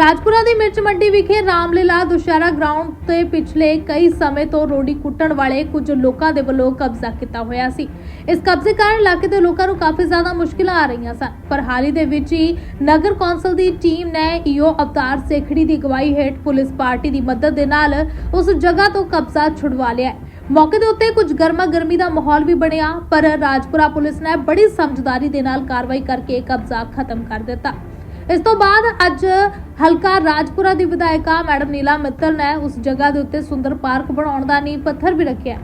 ਰਾਜਪੁਰਾ ਦੀ ਮਿਰਚ ਮੰਡੀ ਵਿਖੇ ਰਾਮਲੀਲਾ ਦੁਸ਼ਹਿਰਾ ਗਰਾਊਂਡ ਤੇ ਪਿਛਲੇ ਕਈ ਸਮੇਂ ਤੋਂ ਰੋੜੀ ਕੁੱਟਣ ਵਾਲੇ ਕੁਝ ਲੋਕਾਂ ਦੇ ਵੱਲੋਂ ਕਬਜ਼ਾ ਕੀਤਾ ਹੋਇਆ ਸੀ। ਇਸ ਕਬਜ਼ੇ ਕਾਰਨ ਇਲਾਕੇ ਦੇ ਲੋਕਾਂ ਨੂੰ ਕਾਫੀ ਜ਼ਿਆਦਾ ਮੁਸ਼ਕਿਲਾਂ ਆ ਰਹੀਆਂ ਸਨ। ਪਰ ਹਾਲ ਦੇ ਵਿੱਚ ਹੀ ਨਗਰ ਕੌਂਸਲ ਦੀ ਟੀਮ ਨੇ ਈਓ ਅਵਤਾਰ ਸੇਖੜੀ ਦੀ ਅਗਵਾਈ ਹੇਠ ਪੁਲਿਸ ਪਾਰਟੀ ਦੀ ਮਦਦ ਦੇ ਨਾਲ ਉਸ ਜਗ੍ਹਾ ਤੋਂ ਕਬਜ਼ਾ ਛੁਡਵਾ ਲਿਆ ਮੌਕੇ ਦੇ ਉੱਤੇ ਕੁਝ ਗਰਮਾ ਗਰਮੀ ਦਾ ਮਾਹੌਲ ਵੀ ਬਣਿਆ, ਪਰ ਰਾਜਪੁਰਾ ਪੁਲਿਸ ਨੇ ਬੜੀ ਸਮਝਦਾਰੀ ਦੇ ਨਾਲ ਕਾਰਵਾਈ ਕਰਕੇ ਕਬਜ਼ਾ ਖਤਮ ਕਰ ਦਿੱਤਾ। ਇਸ ਤੋਂ ਬਾਅਦ ਅੱਜ ਹਲਕਾ ਰਾਜਪੁਰਾ ਦੀ ਵਿਧਾਇਕਾ ਮੈਡਮ ਨੀਲਾ ਮਿੱਤਲ ਨੇ ਉਸ ਜਗ੍ਹਾ ਦੇ ਉੱਤੇ ਸੁੰਦਰ ਪਾਰਕ ਬਣਾਉਣ ਦਾ ਨੀਂਹ ਪੱਥਰ ਵੀ ਰੱਖਿਆ।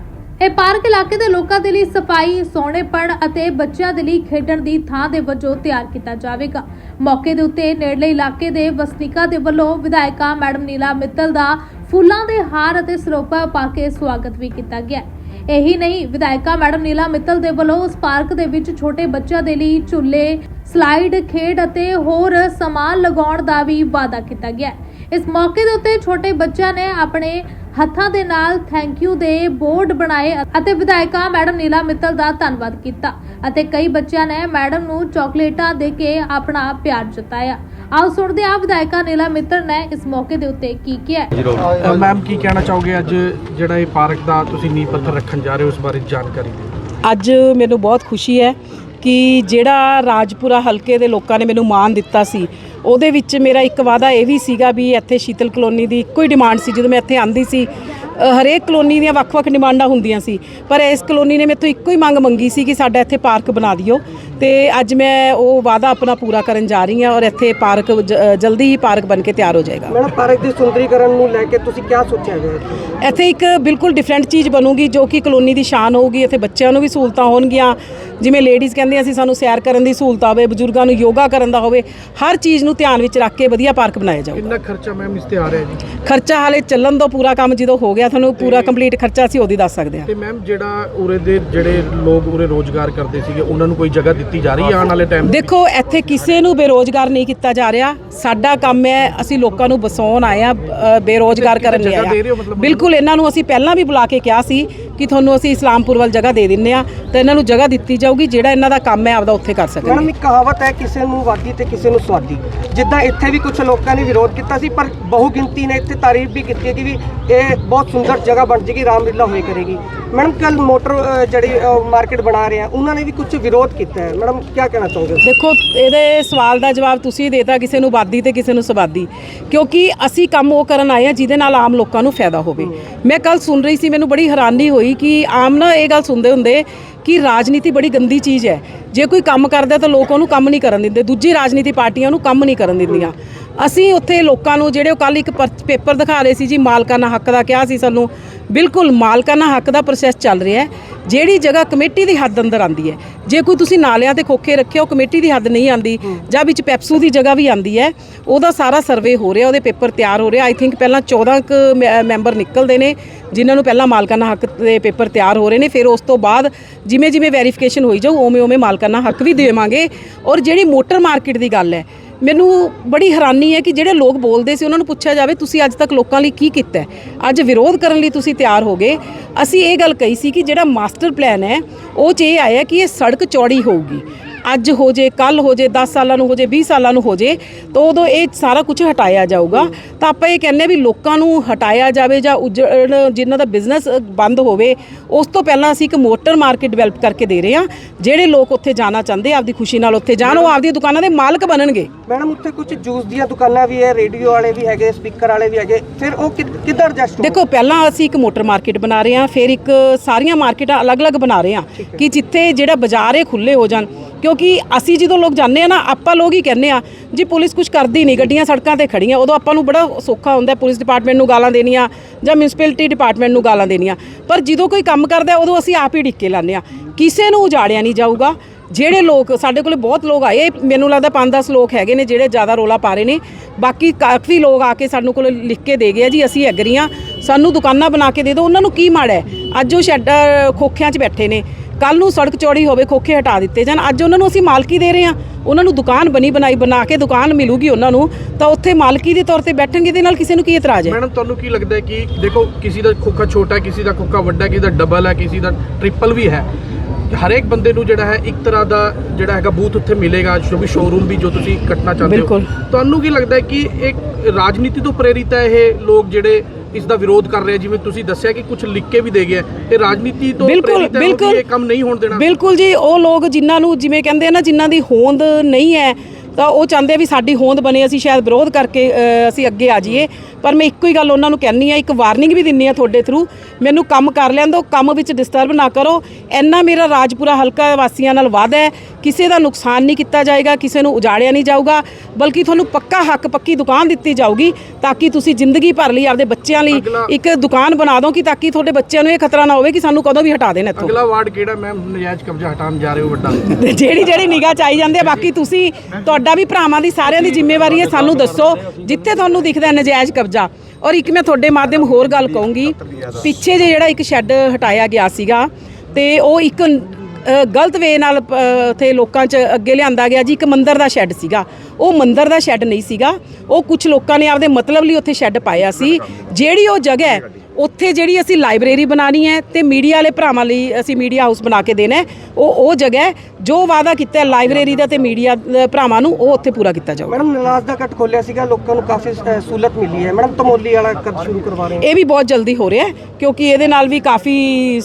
ਇਹ ਪਾਰਕ ਇਲਾਕੇ ਦੇ ਲੋਕਾਂ ਦੇ ਲਈ ਸਫ਼ਾਈ ਸੋਹਣੇਪਣ ਅਤੇ ਬੱਚਿਆਂ ਦੇ ਲਈ ਖੇਡਣ ਦੀ ਥਾਂ ਦੇ ਵਜੋਂ ਤਿਆਰ ਕੀਤਾ ਜਾਵੇਗਾ। ਮੌਕੇ ਦੇ ਉੱਤੇ ਨੇੜਲੇ ਇਲਾਕੇ ਦੇ ਵਸਨੀਕਾਂ ਦੇ ਵੱਲੋਂ ਵਿਧਾਇਕਾ ਮੈਡਮ ਨੀਲਾ ਮਿੱਤਲ ਦਾ ਫੁੱਲਾਂ ਦੇ ਹਾਰ ਅਤੇ ਸਰੋਪਾ ਪਾ ਕੇ ਸਵਾਗਤ ਵੀ ਕੀਤਾ ਗਿਆ। ਇਹੀ ਨਹੀਂ, ਵਿਧਾਇਕਾ ਮੈਡਮ ਨੀਲਾ ਮਿੱਤਲ ਦੇ ਵੱਲੋਂ ਉਸ ਪਾਰਕ ਦੇ ਵਿੱਚ ਛੋਟੇ ਬੱਚਿਆਂ ਦੇ ਲਈ ਝੂਲੇ ਸਲਾਈਡ ਖੇਡ ਅਤੇ ਹੋਰ ਸਮਾਨ ਲਗਾਉਣ ਦਾ ਵੀ ਵਾਅਦਾ ਕੀਤਾ ਗਿਆ ਹੈ। ਇਸ ਮੌਕੇ ਦੇ ਉੱਤੇ ਛੋਟੇ ਬੱਚਿਆਂ ਨੇ ਆਪਣੇ ਹੱਥਾਂ ਦੇ ਨਾਲ ਥੈਂਕ ਯੂ ਦੇ ਬੋਰਡ ਬਣਾਏ ਅਤੇ ਵਿਧਾਇਕਾ ਮੈਡਮ ਨੀਲਾ ਮਿੱਤਲ ਦਾ ਧੰਨਵਾਦ ਕੀਤਾ ਅਤੇ ਕਈ ਬੱਚਿਆਂ ਨੇ ਮੈਡਮ ਨੂੰ ਚਾਕਲੇਟਾਂ ਦੇ ਕੇ ਆਪਣਾ ਪਿਆਰ ਜਤਾਇਆ। ਆਓ ਸੁਣਦੇ ਹਾਂ ਵਿਧਾਇਕਾ ਨੀਲਾ ਮਿੱਤਲ ਨੇ ਇਸ ਮੌਕੇ ਦੇ ਉੱਤੇ ਕੀ ਕਿਹਾ ਮੈਮ ਕੀ ਕਹਿਣਾ ਚਾਹੋਗੇ ਅੱਜ ਜਿਹੜਾ ਇਹ ਪਾਰਕ ਦਾ ਤੁਸੀਂ ਨੀਂਹ ਪੱਥਰ ਰੱਖਣ ਜਾ ਰਹੇ ਹੋ ਉਸ ਬਾਰੇ ਜਾਣਕਾਰੀ ਦਿਓ। ਅੱਜ ਮੈਨੂੰ ਬਹੁਤ ਖੁਸ਼ੀ ਹੈ ਕਿ ਜਿਹੜਾ ਰਾਜਪੁਰਾ ਹਲਕੇ ਦੇ ਲੋਕਾਂ ਨੇ ਮੈਨੂੰ ਮਾਣ ਦਿੱਤਾ ਸੀ ਉਹਦੇ ਵਿੱਚ ਮੇਰਾ ਇੱਕ ਵਾਅਦਾ ਇਹ ਵੀ ਸੀਗਾ ਵੀ ਇੱਥੇ ਸ਼ੀਤਲ ਕਲੋਨੀ ਦੀ ਇੱਕੋ ਹੀ ਡਿਮਾਂਡ ਸੀ ਜਦੋਂ ਮੈਂ ਇੱਥੇ ਆਂਦੀ ਸੀ ਹਰੇਕ ਕਲੋਨੀ ਦੀਆਂ ਵੱਖ-ਵੱਖ ਡਿਮਾਂਡਾਂ ਹੁੰਦੀਆਂ ਸੀ ਪਰ ਇਸ ਕਲੋਨੀ ਨੇ ਮੇਥੋਂ ਇੱਕੋ ਹੀ ਮੰਗ ਮੰਗੀ ਸੀ ਕਿ ਸਾਡਾ ਇੱਥੇ ਪਾਰਕ ਬਣਾ ਦਿਓ ਤੇ ਅੱਜ ਮੈਂ ਉਹ ਵਾਅਦਾ ਆਪਣਾ ਪੂਰਾ ਕਰਨ ਜਾ ਰਹੀ ਹਾਂ ਔਰ ਇੱਥੇ ਪਾਰਕ ਜਲਦੀ ਹੀ ਪਾਰਕ ਬਣ ਕੇ ਤਿਆਰ ਹੋ ਜਾਏਗਾ। ਮੈਡਮ ਪਾਰਕ ਦੀ ਸੁੰਦਰੀਕਰਨ ਨੂੰ ਲੈ ਕੇ ਤੁਸੀਂ ਕੀ ਸੋਚਿਆ ਹੋਇਆ ਹੈ ਇੱਥੇ ਇੱਕ ਬਿਲਕੁਲ ਡਿਫਰੈਂਟ ਚੀਜ਼ ਬਣੂਗੀ ਜੋ ਕਿ ਕਲੋਨੀ ਦੀ ਸ਼ਾਨ ਹੋਊਗੀ ਇੱਥੇ ਬੱਚਿਆਂ ਨੂੰ ਵੀ ਸਹੂਲਤਾਂ ਹੋਣਗੀਆਂ ਜਿਵੇਂ ਲੇਡੀਜ਼ ਕਹਿੰਦੀਆਂ ਸੀ ਸਾਨੂੰ ਸੈਰ ਕਰਨ ਦੀ ਸਹੂਲਤ ਹੋਵੇ ਬਜ਼ੁਰਗਾਂ ਨੂੰ ਯੋਗਾ ਕਰਨ ਦਾ ਹੋਵੇ ਹਰ ਚੀਜ਼ ਨੂੰ ਧਿਆਨ ਵਿੱਚ ਰੱਖ ਕੇ ਵਧੀਆ ਪਾਰਕ ਬਣਾਇਆ ਜਾਊਗਾ। ਕਿੰਨਾ ਖਰਚਾ ਮੈਮ ਇਸ ਤੇ ਆ ਰਿਹਾ ਜੀ? ਖਰਚਾ ਹਾਲੇ ਚੱਲਣ ਤੋਂ ਪੂਰਾ ਕੰਮ ਜਦੋਂ ਹੋ ਗਿਆ ਤੁਹਾਨੂੰ ਪੂਰਾ ਕੰਪਲੀਟ ਖਰਚਾ ਅਸੀਂ ਉਹਦੀ ਦੱਸ ਸਕਦੇ ਹਾਂ। ਤੇ ਮੈਮ ਜਿਹੜਾ ਉਰੇ ਦੇ ਜਿਹੜੇ ਲੋਕ ਉਰੇ ਰੋਜ਼ਗਾਰ ਕਰਦੇ ਸੀਗੇ ਉਹਨਾਂ ਨੂੰ ਕੋਈ ਜਗ੍ਹਾ ਦਿੱਤੀ ਜਾ ਰਹੀ ਹੈ ਆਉਣ ਵਾਲੇ ਟਾਈਮ ਦੇਖੋ ਇੱਥੇ ਕਿਸੇ ਨੂੰ ਬੇਰੋਜ਼ਗਾਰ ਨਹੀਂ ਕੀਤਾ ਜਾ ਰਿਹਾ। ਸਾਡਾ ਕੰਮ ਹੈ ਅਸੀਂ ਲੋਕਾਂ ਨੂੰ ਬਸਾਉਣ ਆਏ ਆ ਬੇਰੋਜ਼ਗਾਰ ਕਰਨ ਮਤਲਬ? ਬਿਲਕੁਲ ਇਹਨਾਂ ਨੂੰ ਅਸੀਂ ਪਹਿਲਾਂ ਵੀ ਬੁਲਾ ਕੇ ਕਿਹਾ ਸੀ ਕਿ ਤੁਹਾਨੂੰ ਅਸੀਂ ਇਸਲਾਮਪੁਰ ਵੱਲ ਜਗ੍ਹਾ ਦੇ ਦਿੰਨੇ ਆ ਤਾਂ ਇਹਨਾਂ ਨੂੰ ਜਗ੍ਹਾ ਦਿੱਤੀ ਜਾਊਗੀ, ਜਿਹੜਾ ਇਹਨਾਂ ਦਾ ਕੰਮ ਹੈ ਆਪਦਾ ਉੱਥੇ ਕਰ ਮੈਡਮ ਸਕਣਗੇ ਇੱਕ ਕਹਾਵਤ ਹੈ, ਕਿਸੇ ਨੂੰ ਵਾਦੀ ਤੇ ਕਿਸੇ ਨੂੰ ਸਵਾਦੀ ਜਿੱਦਾਂ ਇੱਥੇ ਵੀ ਕੁਝ ਲੋਕਾਂ ਨੇ ਵਿਰੋਧ ਕੀਤਾ ਸੀ, ਪਰ ਬਹੁ ਗਿਣਤੀ ਨੇ ਇੱਥੇ ਤਾਰੀਫ ਵੀ ਕੀਤੀ ਕਿ ਵੀ ਇਹ ਬਹੁਤ ਸੁੰਦਰ ਜਗ੍ਹਾ ਬਣ ਜੇਗੀ ਰਾਮਲੀਲਾ ਹੋਏ ਕਰੇਗੀ। ਮੈਡਮ ਕੱਲ ਮੋਟਰ ਜਿਹੜੀ ਮਾਰਕੀਟ ਬਣਾ ਰਹੇ ਆ ਉਹਨਾਂ ਨੇ ਵੀ ਕੁਝ ਵਿਰੋਧ ਕੀਤਾ ਹੈ। ਮੈਡਮ ਕੀ ਕਹਿਣਾ ਚਾਹੋਗੇ? ਦੇਖੋ ਇਹਦੇ ਸਵਾਲ ਦਾ ਜਵਾਬ ਤੁਸੀਂ ਦੇਤਾ ਕਿਸੇ ਨੂੰ ਬਾਦੀ ਤੇ ਕਿਸੇ ਨੂੰ ਸਵਾਦੀ। ਕਿਉਂਕਿ ਅਸੀਂ ਕੰਮ ਉਹ ਕਰਨ ਆਏ ਆ ਜਿਹਦੇ ਨਾਲ ਆਮ ਲੋਕਾਂ ਨੂੰ ਫਾਇਦਾ ਹੋਵੇ। ਮੈਂ ਕੱਲ ਸੁਣ ਰਹੀ ਸੀ ਮੈਨੂੰ ਬੜੀ ਹੈਰਾਨੀ ਹੋਈ ਕਿ ਆਮ ਨਾ ਇਹ ਗੱਲ ਸੁਣਦੇ ਹੁੰਦੇ ਕਿ ਰਾਜਨੀਤੀ ਬੜੀ ਗੰਦੀ ਚੀਜ਼ ਹੈ। ਜੇ ਕੋਈ ਕੰਮ ਕਰਦਾ ਤਾਂ ਲੋਕ ਉਹਨੂੰ ਕੰਮ ਨਹੀਂ ਕਰਨ ਦਿੰਦੇ। ਦੂਜੀ ਰਾਜਨੀਤੀ ਪਾਰਟੀਆਂ ਉਹਨੂੰ ਕੰਮ ਨਹੀਂ ਕਰਨ ਦਿੰਦੀਆਂ। ਅਸੀਂ ਉੱਥੇ ਲੋਕਾਂ ਨੂੰ ਜਿਹੜੇ ਉਹ ਕੱਲ ਇੱਕ ਪਰ- ਪੇਪਰ ਦਿਖਾ ਰਹੇ ਸੀ ਜੀ ਮਾਲਕਾਨਾ ਹੱਕ ਦਾ ਕਿਹਾ ਸੀ ਸਾਨੂੰ। ਬਿਲਕੁਲ ਮਾਲਕਾਨਾ ਹੱਕ ਦਾ ਪ੍ਰੋਸੈਸ ਚੱਲ ਰਿਹਾ ਹੈ। ਜਿਹੜੀ ਜਗ੍ਹਾ ਕਮੇਟੀ ਦੀ ਹੱਦ ਅੰਦਰ ਆਂਦੀ ਹੈ ਜੇ ਕੋਈ ਤੁਸੀਂ ਨਾਲਿਆਂ ਤੇ ਖੋਖੇ ਰੱਖੇ ਉਹ ਕਮੇਟੀ ਦੀ ਹੱਦ ਨਹੀਂ ਆਂਦੀ ਜਾਂ ਵਿੱਚ ਪੈਪਸੂ ਦੀ ਜਗ੍ਹਾ ਵੀ ਆਂਦੀ ਹੈ ਉਹਦਾ ਸਾਰਾ ਸਰਵੇ ਹੋ ਰਿਹਾ ਉਹਦੇ ਪੇਪਰ ਤਿਆਰ ਹੋ ਰਿਹਾ। ਆਈ ਥਿੰਕ ਪਹਿਲਾਂ 14 ਕੁ ਮੈਂਬਰ ਨਿਕਲਦੇ ਨੇ ਜਿਨ੍ਹਾਂ ਨੂੰ ਪਹਿਲਾਂ ਮਾਲਕਾਨਾ ਹੱਕ ਦੇ ਪੇਪਰ ਤਿਆਰ ਹੋ ਰਹੇ ਨੇ ਫਿਰ ਉਸ ਤੋਂ ਬਾਅਦ ਜਿਵੇਂ ਜਿਵੇਂ ਵੈਰੀਫਿਕੇਸ਼ਨ ਹੋਈ ਜਾਊ ਉਵੇਂ ਉਵੇਂ ਮਾਲਕਾਨਾ ਹੱਕ ਵੀ ਦੇਵਾਂਗੇ। ਔਰ ਜਿਹੜੀ ਮੋਟਰ ਮਾਰਕੀਟ ਦੀ ਗੱਲ ਹੈ ਮੈਨੂੰ ਬੜੀ ਹੈਰਾਨੀ ਹੈ ਕਿ ਜਿਹੜੇ ਲੋਕ ਬੋਲਦੇ ਸੀ, ਉਹਨਾਂ ਨੂੰ ਪੁੱਛਿਆ ਜਾਵੇ ਤੁਸੀਂ ਅੱਜ ਤੱਕ ਲੋਕਾਂ ਲਈ ਕੀ ਕੀਤਾ ਅੱਜ ਵਿਰੋਧ ਕਰਨ ਲਈ ਤੁਸੀਂ ਤਿਆਰ ਹੋ ਗਏ। ਅਸੀਂ ਇਹ ਗੱਲ ਕਹੀ ਸੀ ਕਿ ਜਿਹੜਾ ਮਾਸਟਰ ਪਲਾਨ ਹੈ, ਉਹ 'ਚ ਇਹ ਆਇਆ ਕਿ ਇਹ ਸੜਕ ਚੌੜੀ ਹੋਊਗੀ। ਅੱਜ ਹੋ ਜੇ ਕੱਲ ਹੋ ਜੇ 10 ਸਾਲਾਂ ਨੂੰ ਹੋ ਜੇ 20 ਸਾਲਾਂ ਨੂੰ ਹੋ ਜੇ ਤਾਂ ਉਦੋਂ ਇਹ ਸਾਰਾ ਕੁਝ ਹਟਾਇਆ ਜਾਊਗਾ। ਤਾਂ ਆਪਾਂ ਇਹ ਕਹਿੰਦੇ ਵੀ ਲੋਕਾਂ ਨੂੰ ਹਟਾਇਆ ਜਾਵੇ ਜਾਂ ਉਜੜ ਜਿਨ੍ਹਾਂ ਦਾ ਬਿਜ਼ਨਸ ਬੰਦ ਹੋਵੇ ਉਸ ਤੋਂ ਪਹਿਲਾਂ ਅਸੀਂ ਇੱਕ ਮੋਟਰ ਮਾਰਕੀਟ ਡਿਵੈਲਪ ਕਰਕੇ ਦੇ ਰਹੇ ਹਾਂ। ਜਿਹੜੇ ਲੋਕ ਉੱਥੇ ਜਾਣਾ ਚਾਹੁੰਦੇ ਆਪਦੀ ਖੁਸ਼ੀ ਨਾਲ ਉੱਥੇ ਜਾਣ ਉਹ ਆਪਦੀਆਂ ਦੁਕਾਨਾਂ ਦੇ ਮਾਲਕ ਬਣਨਗੇ। ਮੈਡਮ ਉੱਥੇ ਕੁਝ ਜੂਸ ਦੀਆਂ ਦੁਕਾਨਾਂ ਵੀ ਹੈ ਰੇਡੀਓ ਵਾਲੇ ਵੀ ਹੈਗੇ ਸਪੀਕਰ ਵਾਲੇ ਵੀ ਹੈਗੇ। ਫਿਰ ਉਹ ਕਿ- ਕਿੱਦਾਂ ਐਡਜਸਟ ਦੇਖੋ ਪਹਿਲਾਂ ਅਸੀਂ ਇੱਕ ਮੋਟਰ ਮਾਰਕੀਟ ਬਣਾ ਰਹੇ ਹਾਂ ਫਿਰ ਇੱਕ ਸਾਰੀਆਂ ਮਾਰਕੀਟਾਂ ਅਲੱਗ-ਅਲੱਗ ਬਣਾ ਰਹੇ ਹਾਂ ਕਿ ਜਿੱਥੇ ਜਿਹੜਾ ਬਾਜ਼ਾਰ ਹੈ ਖੁੱਲੇ ਹੋ ਜਾਣ। ਕਿਉਂਕਿ ਅਸੀਂ ਜਦੋਂ ਲੋਕ ਜਾਂਦੇ ਆ ਨਾ, ਆਪਾਂ ਲੋਕ ਹੀ ਕਹਿੰਦੇ ਆ ਜੀ ਪੁਲਿਸ ਕੁਝ ਕਰਦੀ ਨਹੀਂ, ਗੱਡੀਆਂ ਸੜਕਾਂ ਤੇ ਖੜੀਆਂ, ਉਦੋਂ ਆਪਾਂ ਨੂੰ ਬੜਾ ਸੌਖਾ ਹੁੰਦਾ ਪੁਲਿਸ ਡਿਪਾਰਟਮੈਂਟ ਨੂੰ ਗਾਲਾਂ ਦੇਣੀਆਂ ਜਾਂ ਮਿਊਨਿਸਪੈਲਿਟੀ ਡਿਪਾਰਟਮੈਂਟ ਨੂੰ ਗਾਲਾਂ ਦੇਣੀਆਂ। ਪਰ ਜਦੋਂ ਕੋਈ ਕੰਮ ਕਰਦਾ ਉਦੋਂ ਅਸੀਂ ਆਪ ਹੀ ਡਿੱਕੇ ਲਾਉਂਦੇ ਆ ਕਿਸੇ ਨੂੰ ਉਜਾੜਿਆ ਨਹੀਂ ਜਾਊਗਾ। ਜਿਹੜੇ ਲੋਕ, ਸਾਡੇ ਕੋਲੇ ਬਹੁਤ ਲੋਕ ਆਏ, ਮੈਨੂੰ ਲੱਗਦਾ 5-10 ਲੋਕ ਹੈਗੇ ਨੇ ਜਿਹੜੇ ਜ਼ਿਆਦਾ ਰੋਲਾ ਪਾ ਰਹੇ ਨੇ। ਬਾਕੀ ਕਾਫੀ ਲੋਕ ਆ ਕੇ ਸਾਨੂੰ ਕੋਲ ਲਿਖ ਕੇ ਦੇ ਗਏ ਆ ਜੀ, ਅਸੀਂ ਐਗਰੀ ਹਾਂ। ਸਾਨੂੰ ਦੁਕਾਨਾਂ ਬਣਾ ਕੇ ਦੇ ਦਿਓ, ਉਹਨਾਂ ਨੂੰ ਕੀ ਮਾੜਾ ਹੈ? ਅੱਜ ਉਹ ਸ਼ੈੱਡ ਖੋਖਿਆਂ 'ਚ ਬੈਠੇ ਨੇ। ਕੱਲ ਨੂੰ ਸੜਕ ਚੌੜੀ ਹੋਵੇ ਖੋਖੇ ਹਟਾ ਦਿੱਤੇ ਜਾਣ। ਅੱਜ ਉਹਨਾਂ ਨੂੰ ਅਸੀਂ ਮਾਲਕੀ ਦੇ ਰਹੇ ਹਾਂ। ਉਹਨਾਂ ਨੂੰ ਦੁਕਾਨ ਬਣੀ ਬਣਾਈ ਬਣਾ ਕੇ ਦੁਕਾਨ ਮਿਲੂਗੀ ਉਹਨਾਂ ਨੂੰ। ਤਾਂ ਉੱਥੇ ਮਾਲਕੀ ਦੇ ਤੌਰ ਤੇ ਬੈਠਣਗੇ ਇਹਦੇ ਨਾਲ ਕਿਸੇ ਨੂੰ ਕੀ ਇਤਰਾਜ਼ ਹੈ? ਮੈਡਮ ਤੁਹਾਨੂੰ ਕੀ ਲੱਗਦਾ ਹੈ ਕਿ ਦੇਖੋ ਕਿਸੇ ਦਾ ਖੋਖਾ ਛੋਟਾ ਕਿਸੇ ਦਾ ਖੋਖਾ ਵੱਡਾ ਕਿਸੇ ਦਾ ਡਬਲ ਹੈ ਕਿਸੇ ਦਾ ਟ੍ਰਿਪਲ ਵੀ ਹੈ। ਹਰੇਕ ਬੰਦੇ ਨੂੰ ਜਿਹੜਾ ਹੈ ਇੱਕ ਤਰ੍ਹਾਂ ਦਾ ਜਿਹੜਾ ਹੈਗਾ ਬੂਥ ਉੱਥੇ ਮਿਲੇਗਾ ਜੋ ਵੀ ਸ਼ੋਰੂਮ ਵੀ ਜੋ ਤੁਸੀਂ ਕੱਟਣਾ ਚਾਹੁੰਦੇ ਬਿਲਕੁਲ। ਹੋ ਤੁਹਾਨੂੰ ਕੀ ਲੱਗਦਾ ਹੈ ਕਿ ਇੱਕ ਰਾਜਨੀਤੀ ਤੋਂ ਪ੍ਰੇਰਿਤ ਹੈ ਇਹ ਲੋਕ ਜਿਹੜੇ ਇਸ ਦਾ ਵਿਰੋਧ ਕਰ ਰਹੇ? ਜਿਵੇਂ ਤੁਸੀਂ ਦੱਸਿਆ ਕਿ ਕੁਝ ਲਿਖ ਕੇ ਵੀ ਦੇ ਗਿਆ ਇਹ ਰਾਜਨੀਤੀ ਤੋਂ ਬਿਲਕੁਲ ਬਿਲਕੁਲ ਇਹ ਕੰਮ ਨਹੀਂ ਹੋਣ ਦੇਣਾ ਬਿਲਕੁਲ ਜੀ ਉਹ ਲੋਕ ਜਿਨ੍ਹਾਂ ਨੂੰ ਜਿਵੇਂ ਕਹਿੰਦੇ ਆ ਨਾ ਜਿਨ੍ਹਾਂ ਦੀ ਹੋਂਦ ਨਹੀਂ ਹੈ ਤਾਂ ਉਹ ਚਾਹੁੰਦੇ ਵੀ ਸਾਡੀ ਹੋਂਦ ਬਣੇ ਅਸੀਂ ਸ਼ਾਇਦ ਵਿਰੋਧ ਕਰਕੇ ਅਸੀਂ ਅੱਗੇ ਆ ਜਾਈਏ ਪਰ ਮੈਂ ਇੱਕੋ ਹੀ ਗੱਲ ਉਹਨਾਂ ਨੂੰ ਕਹਿੰਨੀ ਆ ਇੱਕ ਵਾਰਨਿੰਗ ਵੀ ਦਿੰਨੀ ਆ ਤੁਹਾਡੇ ਥਰੂ ਮੈਨੂੰ ਕੰਮ ਕਰ ਲੈਣ ਦਿਓ ਕੰਮ ਵਿੱਚ ਡਿਸਟਰਬ ਨਾ ਕਰੋ। ਇੰਨਾ ਮੇਰਾ ਰਾਜਪੁਰਾ ਹਲਕਾ ਵਾਸੀਆਂ ਨਾਲ ਵਾਅਦਾ ਹੈ ਕਿਸੇ ਦਾ ਨੁਕਸਾਨ ਨਹੀਂ ਕੀਤਾ ਜਾਏਗਾ ਕਿਸੇ ਨੂੰ ਉਜਾੜਿਆ ਨਹੀਂ ਜਾਊਗਾ ਬਲਕਿ ਤੁਹਾਨੂੰ ਪੱਕਾ ਹੱਕ ਪੱਕੀ ਦੁਕਾਨ ਦਿੱਤੀ ਜਾਊਗੀ ਤਾਂ ਕਿ ਤੁਸੀਂ ਜ਼ਿੰਦਗੀ ਭਰ ਲਈ ਆਪਦੇ ਬੱਚਿਆਂ ਲਈ ਇੱਕ ਦੁਕਾਨ ਬਣਾ ਦਿਓ ਕਿ ਤਾਂ ਕਿ ਤੁਹਾਡੇ ਬੱਚਿਆਂ ਨੂੰ ਇਹ ਖਤਰਾ ਨਾ ਹੋਵੇ ਕਿ ਸਾਨੂੰ ਕਦੋਂ ਵੀ ਹਟਾ ਦੇਣ ਇੱਥੋਂ। ਅਗਲਾ ਵਾਰਡ ਕਿਹੜਾ? ਮੈਮ ਨਜਾਇਜ਼ ਕਬਜ਼ਾ ਹਟਾਉਣ ਜਾ ਰਹੇ ਹੋ ਵੱਡਾ ਜਿਹੜੀ ਜਿਹੜੀ ਨਿਗਾਹ ਚ ਆਈ ਜਾਂਦੇ ਆ ਬਾਕੀ ਤੁਸੀਂ ਤੁਹਾਡਾ ਵੀ ਭਰਾਵਾਂ ਦੀ ਸਾਰਿਆਂ ਦੀ ਜ਼ਿੰਮੇਵਾਰੀ ਹੈ ਸਾਨੂੰ ਦੱਸੋ ਜਿੱਥੇ ਤੁਹਾਨੂੰ ਦਿਖਦਾ ਨਜਾਇਜ਼ ਕਬਜ਼ਾ। ਔਰ ਇੱਕ ਮੈਂ ਤੁਹਾਡੇ ਮਾਧਿਅਮ ਹੋਰ ਗੱਲ ਕਹੂੰਗੀ। ਪਿੱਛੇ ਜੇ ਜਿਹੜਾ ਇੱਕ ਸ਼ੈੱਡ ਹਟਾਇਆ ਗਿਆ ਸੀਗਾ ਤੇ ਉਹ ਇੱਕ ਗਲਤ ਵੇ ਨਾਲ ਅ, ਉੱਥੇ ਲੋਕਾਂ 'ਚ ਅੱਗੇ ਲਿਆਂਦਾ ਗਿਆ ਜੀ ਇੱਕ ਮੰਦਰ ਦਾ ਸ਼ੈੱਡ ਸੀਗਾ। ਉਹ ਮੰਦਰ ਦਾ ਸ਼ੈੱਡ ਨਹੀਂ ਸੀਗਾ। ਉਹ ਕੁਝ ਲੋਕਾਂ ਨੇ ਆਪਦੇ ਮਤਲਬ ਲਈ ਉੱਥੇ ਸ਼ੈੱਡ ਪਾਇਆ ਸੀ। ਜਿਹੜੀ ਉਹ ਜਗ੍ਹਾ ਉੱਥੇ ਜਿਹੜੀ ਅਸੀਂ ਲਾਇਬ੍ਰੇਰੀ ਬਣਾਣੀ ਹੈ ਤੇ ਮੀਡੀਆ ਵਾਲੇ ਭਰਾਵਾਂ ਲਈ ਅਸੀਂ ਮੀਡੀਆ ਹਾਊਸ ਬਣਾ ਕੇ ਦੇਣਾ। ਉਹ ਉਹ ਜਗ੍ਹਾ ਜੋ ਵਾਅਦਾ ਕੀਤਾ ਹੈ ਲਾਇਬ੍ਰੇਰੀ ਦਾ ਤੇ ਮੀਡੀਆ ਭਰਾਵਾਂ ਨੂੰ ਉਹ ਉੱਥੇ ਪੂਰਾ ਕੀਤਾ ਜਾਊਗਾ। ਮੈਡਮ ਨਲਾਜ ਦਾ ਕੱਟ ਖੋਲਿਆ ਸੀਗਾ ਲੋਕਾਂ ਨੂੰ ਕਾਫੀ ਸਹੂਲਤ ਮਿਲੀ ਹੈ। ਮੈਡਮ ਤਮੋਲੀ ਵਾਲਾ ਕੱਟ ਸ਼ੁਰੂ ਕਰਵਾ ਰਹੇ ਇਹ ਵੀ ਬਹੁਤ ਜਲਦੀ ਹੋ ਰਿਹਾ ਕਿਉਂਕਿ ਇਹਦੇ ਨਾਲ ਵੀ ਕਾਫੀ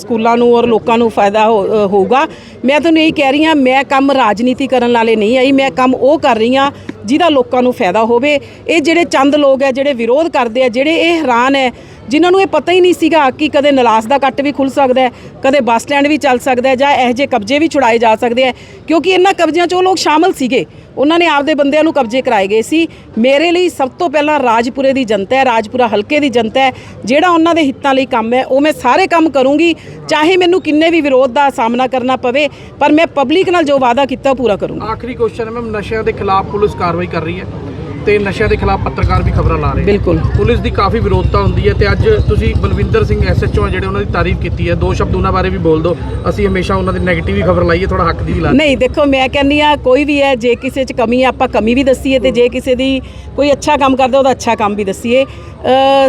ਸਕੂਲਾਂ ਨੂੰ ਔਰ ਲੋਕਾਂ ਨੂੰ ਫਾਇਦਾ ਹੋਊਗਾ। ਮੈਂ ਤੁਹਾਨੂੰ ਇਹੀ ਕਹਿ ਰਹੀ ਹਾਂ ਮੈਂ ਕੰਮ ਰਾਜਨੀਤੀ ਕਰਨ ਵਾਲੇ ਨਹੀਂ ਆਈ ਮੈਂ ਕੰਮ ਉਹ ਕਰ ਰਹੀ ਹਾਂ ਜਿਹਦਾ ਲੋਕਾਂ ਨੂੰ ਫਾਇਦਾ ਹੋਵੇ। ਇਹ ਜਿਹੜੇ ਚੰਦ ਲੋਕ ਹੈ ਜਿਹੜੇ ਵਿਰੋਧ ਕਰਦੇ ਆ ਜਿਹੜੇ ਇਹ ਹੈਰਾਨ ਹੈ ਜਿਨ੍ਹਾਂ ਨੂੰ ਇਹ ਪਤਾ ਹੀ ਨਹੀਂ ਸੀਗਾ ਕਿ ਕਦੇ ਨਲਾਸ ਦਾ ਕੱਟ ਵੀ ਖੁੱਲ ਸਕਦਾ ਹੈ, ਕਦੇ ਬੱਸ ਸਟੈਂਡ ਵੀ ਚੱਲ ਸਕਦਾ ਹੈ ਜਾਂ ਇਹੋ ਜਿਹੇ ਕਬਜ਼ੇ ਵੀ ਛੁਡਾਏ ਜਾ ਸਕਦੇ ਆ ਕਿਉਂਕਿ ਇਹਨਾਂ ਕਬਜ਼ਿਆਂ 'ਚ ਉਹ ਲੋਕ ਸ਼ਾਮਲ ਸੀਗੇ। ਉਹਨਾਂ ਨੇ ਆਪਦੇ ਬੰਦਿਆਂ ਨੂੰ ਕਬਜ਼ੇ ਕਰਾਏ ਗਏ ਸੀ। ਮੇਰੇ ਲਈ ਸਭ ਤੋਂ ਪਹਿਲਾਂ ਰਾਜਪੁਰੇ ਦੀ ਜਨਤਾ ਹੈ, ਰਾਜਪੁਰਾ ਹਲਕੇ ਦੀ ਜਨਤਾ ਹੈ। ਜਿਹੜਾ ਉਹਨਾਂ ਦੇ ਹਿੱਤਾਂ ਲਈ ਕੰਮ ਹੈ, ਉਹ ਮੈਂ ਸਾਰੇ ਕੰਮ ਕਰੂੰਗੀ। ਚਾਹੇ ਮੈਨੂੰ ਕਿੰਨੇ ਵੀ ਵਿਰੋਧ ਦਾ ਸਾਹਮਣਾ ਕਰਨਾ ਪਵੇ, ਪਰ ਮੈਂ ਪਬਲਿਕ ਨਾਲ ਜੋ ਵਾਅਦਾ ਕੀਤਾ, ਉਹ ਪੂਰਾ ਕਰੂੰਗੀ। ਆਖਰੀ ਕੁਐਸਚਨ ਹੈ ਮੈਮ, ਨਸ਼ਿਆਂ ਦੇ ਖਿਲਾਫ ਪੁਲਿਸ ਕਾਰਵਾਈ ਕਰ ਰਹੀ ਹੈ। ਤੇ ਨਸ਼ਿਆਂ ਦੇ ਖਿਲਾਫ ਪੱਤਰਕਾਰ ਵੀ ਖਬਰਾਂ ਲਾ ਰਹੇ ਬਿਲਕੁਲ। ਪੁਲਿਸ ਦੀ ਕਾਫੀ ਵਿਰੋਧਤਾ ਹੁੰਦੀ ਹੈ ਤੇ ਅੱਜ ਤੁਸੀਂ ਬਲਵਿੰਦਰ ਸਿੰਘ ਐਸਐਚਓ ਜਿਹੜੇ ਉਹਨਾਂ ਦੀ ਤਾਰੀਫ ਕੀਤੀ ਹੈ ਦੋ ਸ਼ਬਦ ਉਹਨਾਂ ਬਾਰੇ ਵੀ ਬੋਲ ਦਿਓ। ਅਸੀਂ ਹਮੇਸ਼ਾ ਉਹਨਾਂ ਦੀ ਨੈਗੇਟਿਵ ਹੀ ਖਬਰ ਲਾਈਏ ਥੋੜਾ ਹੱਕ ਦੀ ਵੀ ਲਾ ਨਹੀਂ ਦੇਖੋ ਮੈਂ ਕਹਿੰਦੀ ਆ ਕੋਈ ਵੀ ਹੈ ਜੇ ਕਿਸੇ 'ਚ ਕਮੀ ਹੈ ਆਪਾਂ ਕਮੀ ਵੀ ਦੱਸੀਏ ਤੇ ਜੇ ਕਿਸੇ ਦੀ ਕੋਈ ਅੱਛਾ ਕੰਮ ਕਰਦਾ ਉਹਦਾ ਅੱਛਾ ਕੰਮ ਵੀ ਦੱਸੀਏ।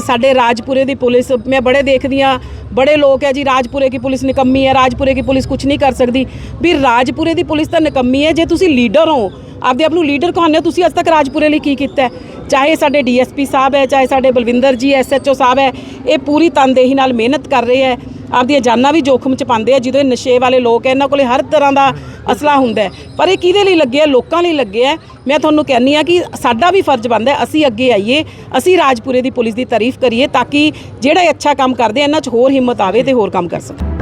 ਸਾਡੇ ਰਾਜਪੁਰੇ ਦੀ ਪੁਲਿਸ ਮੈਂ ਬੜੇ ਦੇਖਦੀ ਆ ਬੜੇ ਲੋਕ ਹੈ ਜੀ ਰਾਜਪੁਰੇ ਦੀ ਪੁਲਿਸ ਨਿਕੰਮੀ ਹੈ ਰਾਜਪੁਰੇ ਦੀ ਪੁਲਿਸ ਕੁਝ ਨਹੀਂ ਕਰ ਸਕਦੀ। ਵੀ ਰਾਜਪੁਰੇ ਦੀ ਪੁਲਿਸ ਤਾਂ ਨਿਕੰਮੀ ਹੈ ਜੇ ਤੁਸੀਂ ਲੀਡਰ ਹੋ ਆਪਦੇ ਆਪ ਨੂੰ ਲੀਡਰ ਕਹਾਉਂਦੇ ਹੋ, ਤੁਸੀਂ ਅੱਜ ਤੱਕ ਰਾਜਪੁਰੇ ਲਈ ਕੀ ਕੀਤਾ ਚਾਹੇ ਸਾਡੇ ਡੀਐਸਪੀ ਸਾਹਿਬ ਹੈ, ਚਾਹੇ ਸਾਡੇ ਬਲਵਿੰਦਰ ਜੀ ਐਸਐਚਓ ਸਾਹਿਬ ਹੈ, ਇਹ ਪੂਰੀ ਤਨਦੇਹੀ ਨਾਲ ਮਿਹਨਤ ਕਰ ਰਹੇ ਹੈ। ਆਪਦੀਆਂ ਜਾਨਾਂ ਵੀ ਜੋਖਮ ਚ ਪਾਉਂਦੇ ਆ ਜਦੋਂ ਇਹ ਨਸ਼ੇ ਵਾਲੇ ਲੋਕ ਹੈ, ਇਹਨਾਂ ਕੋਲੇ ਹਰ ਤਰ੍ਹਾਂ ਦਾ ਅਸਲਾ ਹੁੰਦਾ ਪਰ ਇਹ ਕਿਹਦੇ ਲਈ ਲੱਗੇ ਆ ਲੋਕਾਂ ਲਈ ਲੱਗੇ ਆ ਮੈਂ ਤੁਹਾਨੂੰ ਕਹਿੰਨੀ ਆ ਕਿ ਸਾਡਾ ਵੀ ਫਰਜ਼ ਬਣਦਾ ਅਸੀਂ ਅੱਗੇ ਆਈਏ, ਅਸੀਂ ਰਾਜਪੁਰੇ ਦੀ ਪੁਲਿਸ ਦੀ ਤਾਰੀਫ ਕਰੀਏ, ਤਾਂ ਕਿ ਜਿਹੜਾ ਇਹ ਅੱਛਾ ਕੰਮ ਕਰਦੇ ਇਹਨਾਂ 'ਚ ਹੋਰ ਹਿੰਮਤ ਆਵੇ ਤੇ ਹੋਰ ਕੰਮ ਕਰ ਸਕਣ।